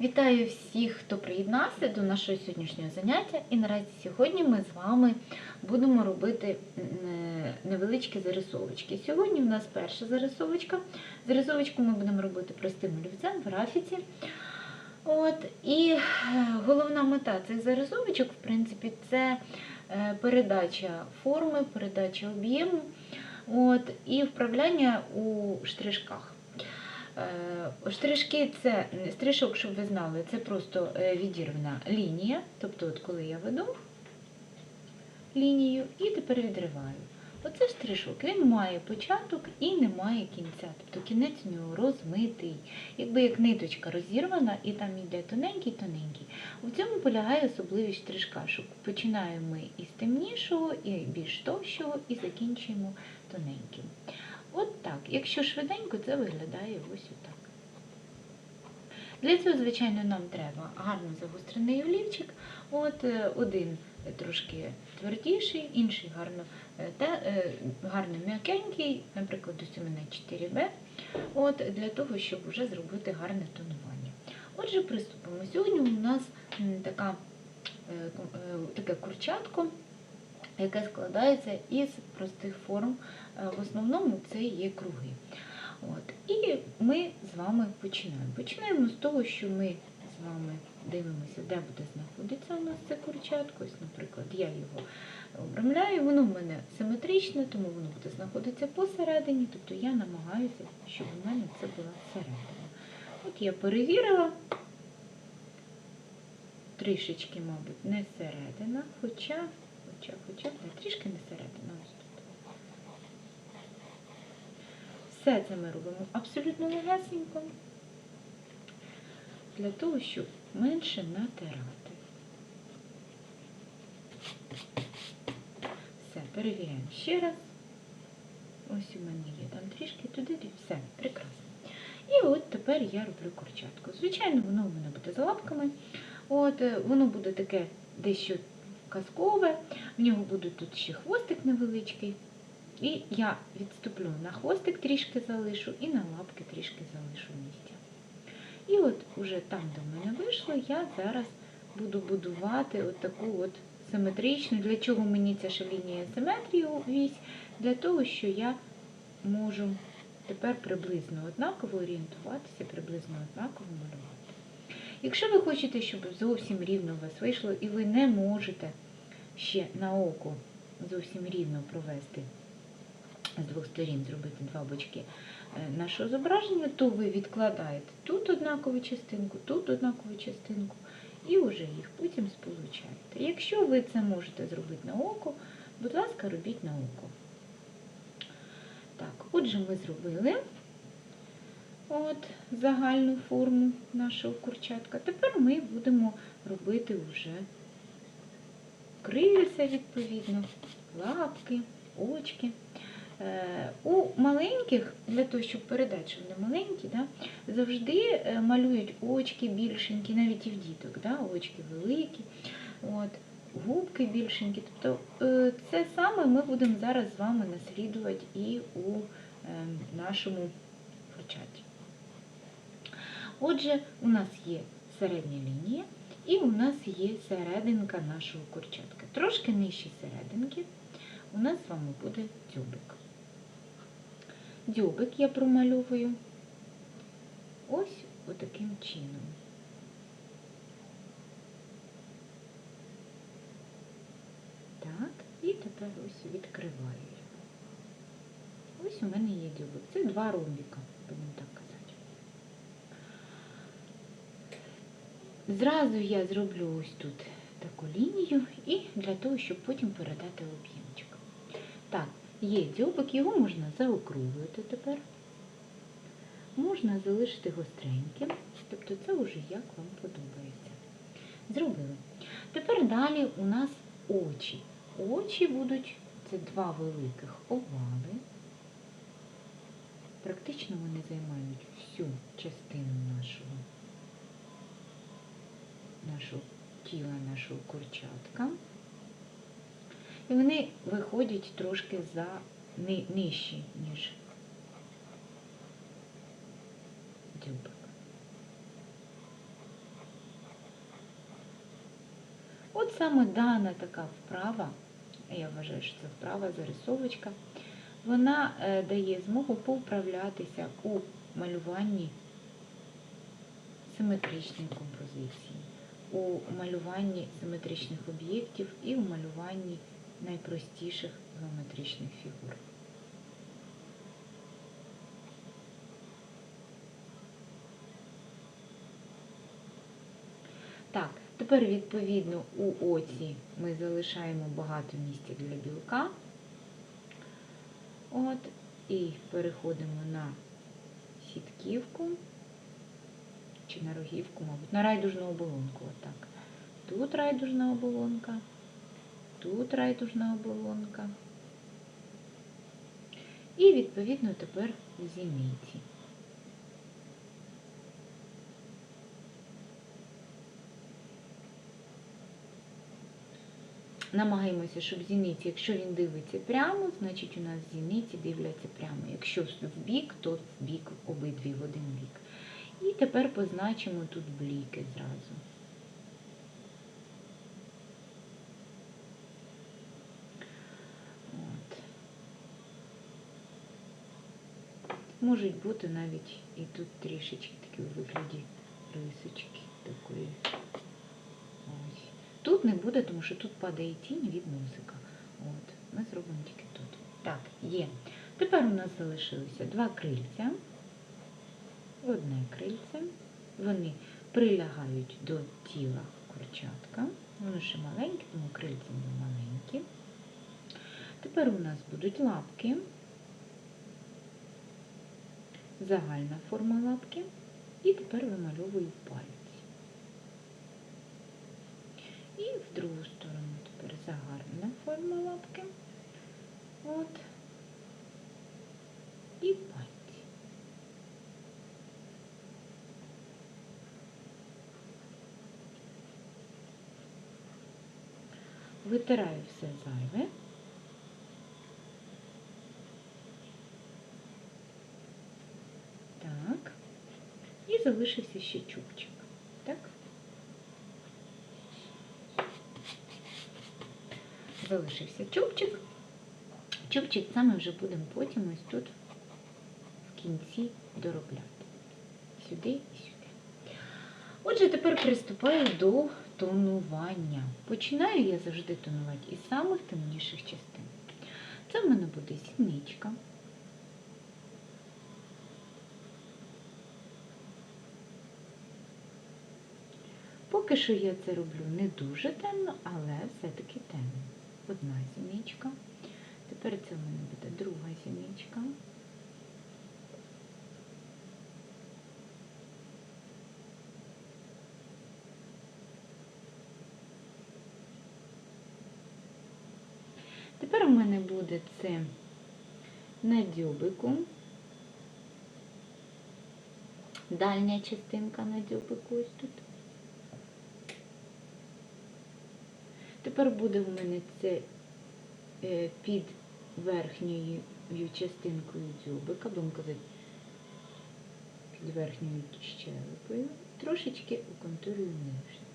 Вітаю всіх, хто приєднався до нашого сьогоднішнього заняття. І наразі сьогодні ми з вами будемо робити е, невеличкі зарисовочки. Сьогодні у нас перша зарисовочка. Зарисовочку ми будемо робити простим олівцем в графіці. От, і е, головна мета цих зарисовочок, в принципі, це е, передача форми, передача об'єму от, і вправляння у штришках. Е, Штришки це стрижок, щоб ви знали, це просто е, відірвана лінія. Тобто, от коли я веду лінію і тепер відриваю. Оце штришок, він має початок і не має кінця. Тобто кінець у нього розмитий. Якби як ниточка розірвана і там йде тоненький-тоненький. У цьому полягає особливість штришка, що починаємо ми із темнішого і більш товщого, і закінчуємо тоненьким. От так. Якщо швиденько, це виглядає ось отак. Для цього, звичайно, нам треба гарно загострений олівчик. От е, один трошки твердіший, інший гарно, е, та, е, гарно м'якенький, наприклад, ось у мене 4Б, от, для того, щоб вже зробити гарне тонування. Отже, приступимо. Сьогодні у нас така, таке курчатко, яке складається із простих форм. Е, В основному це є круги. От. І ми з вами починаємо. Починаємо з того, що ми з вами дивимося, де буде знаходитися у нас це курчатко. Ось, наприклад, я його обрамляю, воно в мене симетричне, тому воно буде знаходитися посередині, тобто я намагаюся, щоб у мене це була середина. От я перевірила, трішечки, мабуть, не середина, хоча, хоча, хоча, трішки не середина. Все це ми робимо абсолютно легесенько, для того, щоб менше натирати. Все, перевіряємо ще раз. Ось у мене є там трішки туди, все, прекрасно. І от тепер я роблю курчатку. Звичайно, воно у мене буде з лапками. От, е, воно буде таке дещо казкове, в нього буде тут ще хвостик невеличкий. І я відступлю на хвостик трішки залишу і на лапки трішки залишу місця. І от уже там, де в мене вийшло, я зараз буду будувати от таку от симетричну. Для чого мені ця ще лінія симетрії вісь? Для того, що я можу тепер приблизно однаково орієнтуватися, приблизно однаково малювати. Якщо ви хочете, щоб зовсім рівно у вас вийшло, і ви не можете ще на око зовсім рівно провести з двох сторін зробити два бочки е, нашого зображення, то ви відкладаєте тут однакову частинку, тут однакову частинку, і вже їх потім сполучаєте. Якщо ви це можете зробити на око, будь ласка, робіть на око. Так, отже, ми зробили от загальну форму нашого курчатка. Тепер ми будемо робити вже крильця, відповідно, лапки, очки. Е, У маленьких, для того, щоб передати, що вони маленькі, да, завжди е, малюють очки більшенькі, навіть і в діток, да, очки великі, от, губки більшенькі. Тобто е, це саме ми будемо зараз з вами наслідувати і у нашому курчаті. Отже, у нас є середня лінія і у нас є серединка нашого курчатка. Трошки нижче серединки у нас з вами буде дзьобик. Дзьобик я промальовую ось отаким чином. Так, і тепер ось відкриваю його. Ось у мене є дзьобик. Це два ромбіка, будемо так казати. Зразу я зроблю ось тут таку лінію і для того, щоб потім передати об'ємчик. Так, є дзьобик, його можна заокруглити тепер. Можна залишити гостреньким, тобто це вже як вам подобається. Зробили. Тепер далі у нас очі. Очі будуть, це два великих овали. Практично вони займають всю частину нашого нашого тіла, нашого курчатка. І вони виходять трошки за ни- нижчі, ніж дзюбик. От саме дана така вправа, я вважаю, що це вправа зарисовочка, вона е, дає змогу повправлятися у малюванні симетричної композиції, у малюванні симетричних об'єктів і у малюванні найпростіших геометричних фігур. Так, тепер відповідно у оці ми залишаємо багато місця для білка. От, і переходимо на сітківку чи на рогівку, мабуть, на райдужну оболонку. Отак. Тут райдужна оболонка, тут райдужна оболонка. І відповідно тепер зіниці. Намагаємося, щоб зіниці, якщо він дивиться прямо, значить у нас зіниці дивляться прямо. Якщо в бік, то в бік обидві в один бік. І тепер позначимо тут бліки зразу. От. Можуть бути навіть і тут трішечки такі у вигляді рисочки такої. Тут не буде, тому що тут падає тінь від носика. От. Ми зробимо тільки тут. Так, є. Тепер у нас залишилося два крильця. Одне крильце. Вони прилягають до тіла курчатка. Воно ще маленьке, тому крильця не маленькі. Тепер у нас будуть лапки. Загальна форма лапки. І тепер вимальовую пальці. І в другу сторону тепер загальна форма лапки. От. І пальці. Витираю все зайве. Так. І залишився ще чубчик. Так? Залишився чубчик. Чубчик саме вже будемо потім ось тут в кінці доробляти. Сюди і сюди. Отже, тепер приступаю до тонування. Починаю я завжди тонувати із самих темніших частин. Це в мене буде сіничка. Поки що я це роблю не дуже темно, але все-таки темно. Одна сіничка. Тепер це в мене буде друга сіничка. Тепер у мене буде це на дзьобику. Дальня частинка на дзьобику ось тут. Тепер буде у мене це е, під верхньою частинкою дзьобика, будемо казати, під верхньою щелепою, трошечки уконтурюю нижню.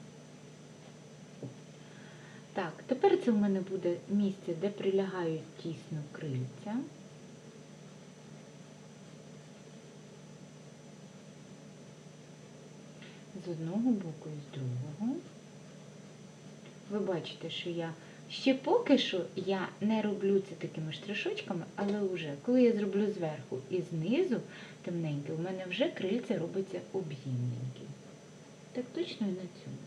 Так, тепер це в мене буде місце, де прилягають тісно крильця. З одного боку і з другого. Ви бачите, що я ще поки що я не роблю це такими штришочками, але вже, коли я зроблю зверху і знизу темненьке, у мене вже крильце робиться об'ємненьке. Так точно і на цьому.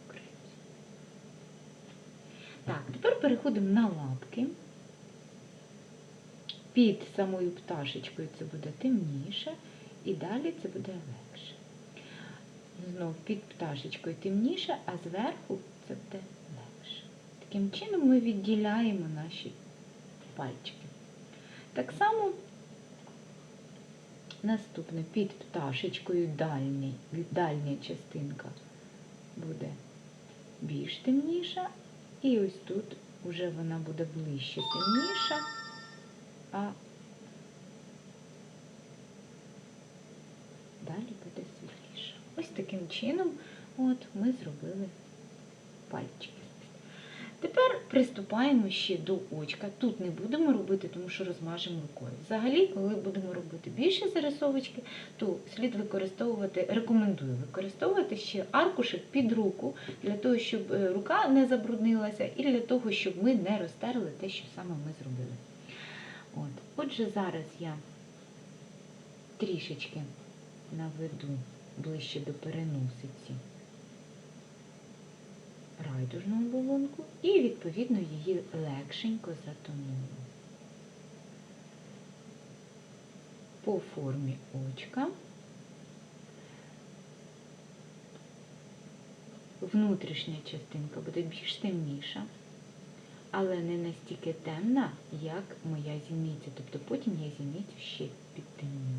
Так, тепер переходимо на лапки. Під самою пташечкою це буде темніше, і далі це буде легше. Знов під пташечкою темніше, а зверху це буде легше. Таким чином ми відділяємо наші пальчики. Так само наступне під пташечкою дальня частинка буде більш темніша, і ось тут вже вона буде ближче темніша, а далі буде світліша. Ось таким чином от ми зробили пальчики. Тепер приступаємо ще до очка. Тут не будемо робити, тому що розмажемо рукою. Взагалі, коли будемо робити більше зарисовочки, то слід використовувати, рекомендую використовувати ще аркушик під руку, для того, щоб е, рука не забруднилася, і для того, щоб ми не розтерли те, що саме ми зробили. От. Отже, зараз я трішечки наведу ближче до переносиці райдужну оболонку і, відповідно, її легшенько затоную. По формі очка. Внутрішня частинка буде більш темніша, але не настільки темна, як моя зіниця. Тобто потім я зіницю ще підтемню.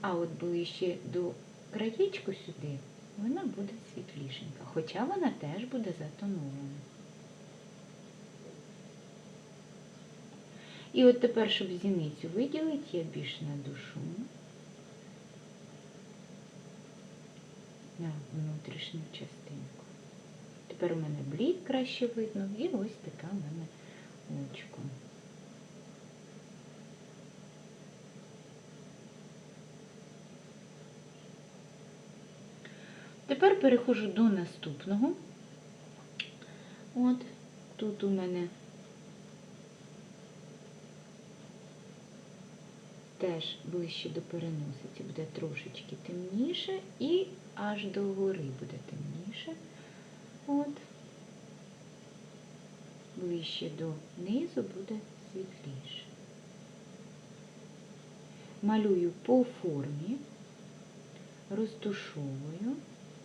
А от ближче до краєчку сюди вона буде світлішенька, хоча вона теж буде затонована. І от тепер, щоб зіницю виділити, я більш надушу на внутрішню частинку. Тепер у мене блік краще видно, і ось таке у мене очко. Тепер переходжу до наступного. От тут у мене теж ближче до переносиці буде трошечки темніше і аж до гори буде темніше. От. Ближче до низу буде світліше. Малюю по формі, розтушовую.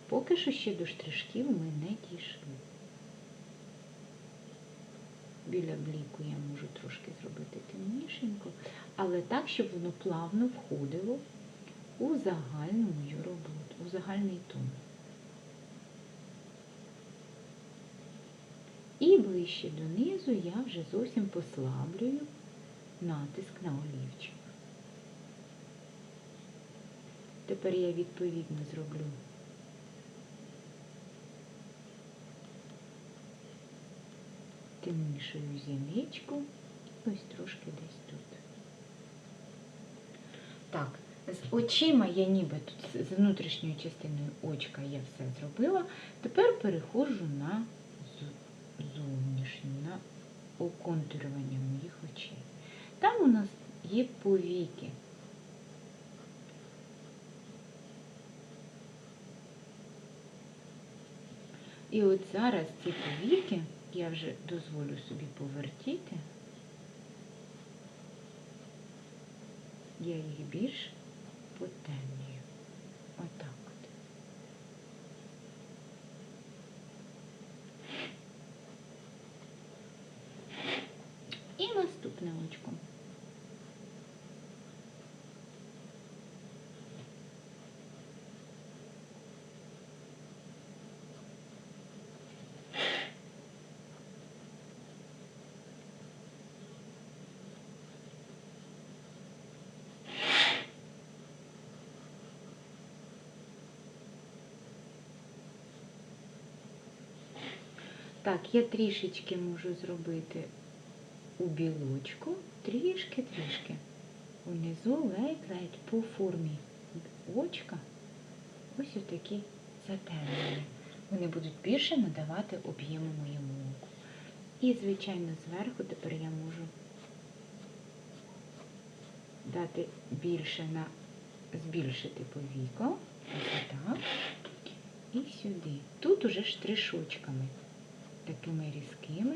Поки що ще до штришків ми не дійшли. Біля бліку я можу трошки зробити темнішенько, але так, щоб воно плавно входило у загальну мою роботу, у загальний тон. І ближче донизу я вже зовсім послаблюю натиск на олівчик. Тепер я відповідно зроблю темнішою зіничку, ось трошки десь тут. Так, з очима я ніби тут з внутрішньою частиною очка я все зробила. Тепер переходжу на зовнішню, на оконтурювання моїх очей. Там у нас є повіки. І от зараз ці повіки я вже дозволю собі повертіти. Я їх більш потемнюю. Отак от. І наступне очко. Так, я трішечки можу зробити у білочку, трішки-трішки. Унизу ледь-ледь по формі очка. Ось отакі затемнення. Вони будуть більше надавати об'єму моєму оку. І, звичайно, зверху тепер я можу дати більше на збільшити повіко. Ось так. І сюди. Тут уже штришочками такими різкими.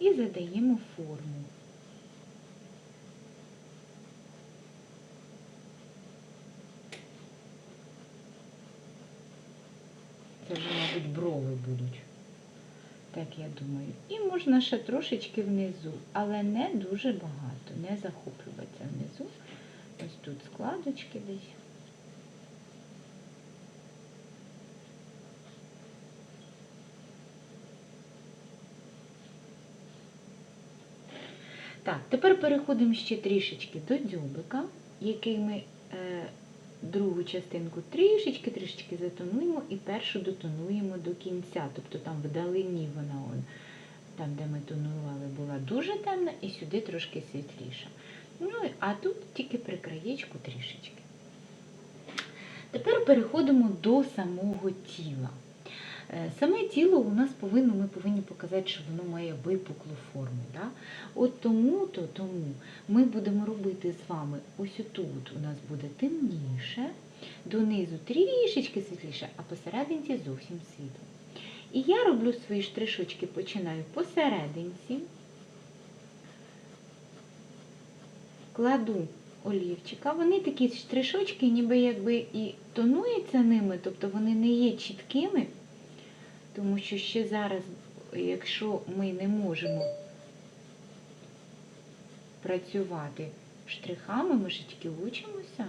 І задаємо форму. Це вже, мабуть, брови будуть. Так я думаю. І можна ще трошечки внизу, але не дуже багато, не захоплюватися внизу. Ось тут складочки десь. Так, тепер переходимо ще трішечки до дзьобика, який ми е, другу частинку трішечки, трішечки затонуємо і першу дотонуємо до кінця. Тобто там вдалині вона он, там, де ми тонували, була дуже темна, і сюди трошки світліша. Ну, а тут тільки при краєчку трішечки. Тепер переходимо до самого тіла. Е, Саме тіло у нас повинно, ми повинні показати, що воно має випуклу форму. Да? От тому, то тому ми будемо робити з вами ось отут у нас буде темніше, донизу трішечки світліше, а посерединці зовсім світло. І я роблю свої штришочки, починаю посерединці, кладу олівчика. Вони такі штришочки, ніби якби і тонуються ними, тобто вони не є чіткими, тому що ще зараз, якщо ми не можемо працювати штрихами, ми ж тільки учимося.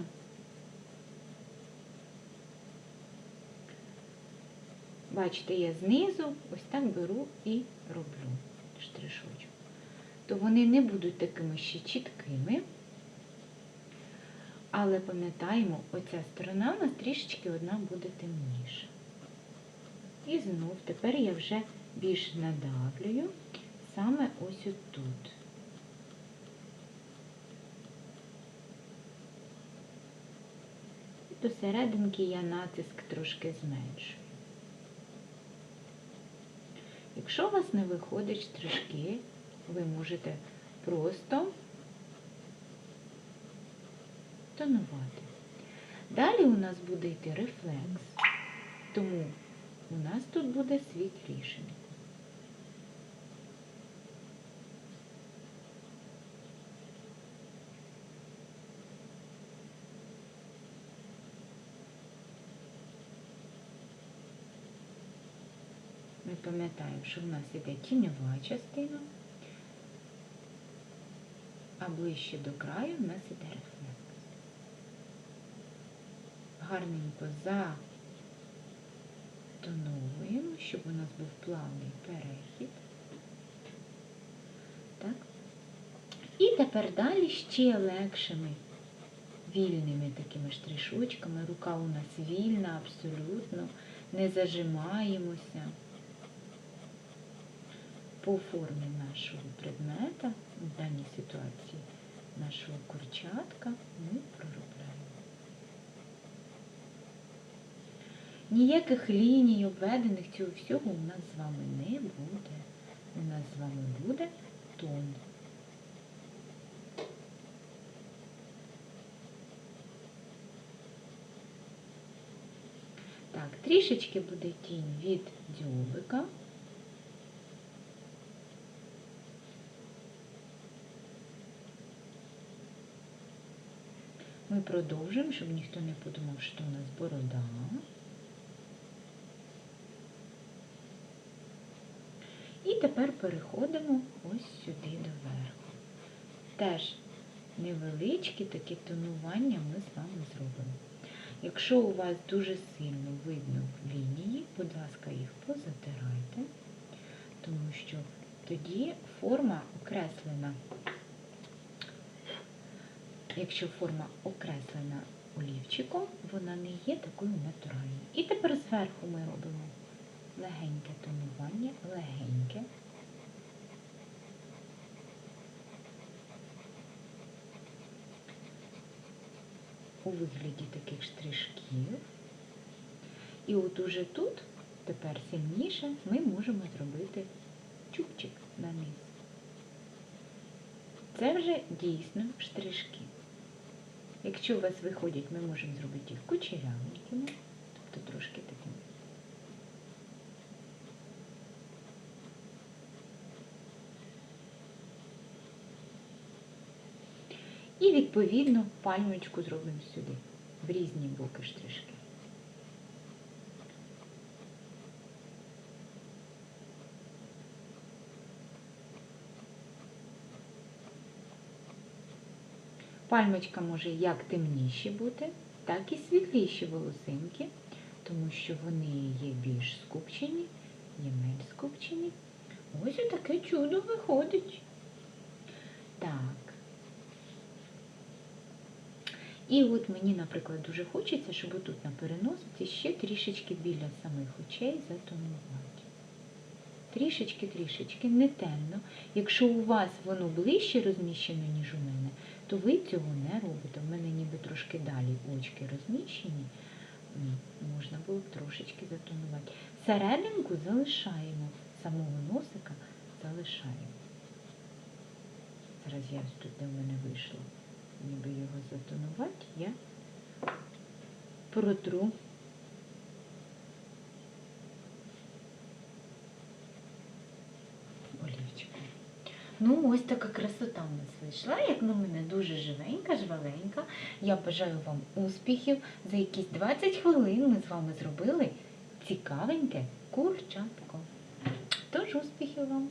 Бачите, я знизу ось так беру і роблю штришочок. То вони не будуть такими ще чіткими. Але пам'ятаємо, оця сторона у нас трішечки одна буде темніша. І знов тепер я вже більш надавлюю саме ось отут. І до серединки я натиск трошки зменшую. Якщо у вас не виходять штришки, ви можете просто тонувати. Далі у нас буде йти рефлекс, тому у нас тут буде світліше. Ми пам'ятаємо, що в нас іде тіньова частина, а ближче до краю в нас іде рефлекс. Гарненько затоновуємо, щоб у нас був плавний перехід. Так. І тепер далі ще легшими вільними такими штришочками. Рука у нас вільна, абсолютно, не зажимаємося по формі нашого предмета, в даній ситуації нашого курчатка, ми проробляємо. Ніяких ліній обведених цього всього у нас з вами не буде. У нас з вами буде тон. Так, трішечки буде тінь від дзьобика. Ми продовжуємо, щоб ніхто не подумав, що у нас борода. І тепер переходимо ось сюди доверху. Теж невеличкі такі тонування ми з вами зробимо. Якщо у вас дуже сильно видно лінії, будь ласка, їх позатирайте, тому що тоді форма окреслена. Якщо форма окреслена олівчиком, вона не є такою натуральною. І тепер зверху ми робимо легеньке тонування, легеньке. У вигляді таких штришків. І от уже тут, тепер сильніше, ми можемо зробити чубчик на низ. Це вже дійсно штришки. Якщо у вас виходять, ми можемо зробити їх кучерявенькими, тобто трошки такими. І відповідно пальмочку зробимо сюди, в різні боки штришки. Пальмочка може як темніші бути, так і світліші волосинки, тому що вони є більш скупчені, є менш скупчені. Ось таке чудо виходить. Так. І от мені, наприклад, дуже хочеться, щоб тут на переносиці ще трішечки біля самих очей затонувати. Трішечки-трішечки, не темно. Якщо у вас воно ближче розміщено, ніж у мене, то ви цього не робите. У мене ніби трошки далі очки розміщені. Можна було б трошечки затонувати. Серединку залишаємо, самого носика залишаємо. Зараз я тут, де в мене вийшло, ніби його затонувати, я протру. Ну, ось така красота у нас вийшла, як на мене, дуже живенька, жваленька. Я бажаю вам успіхів. За якісь 20 хвилин ми з вами зробили цікавеньке курчатко. Тож успіхів вам!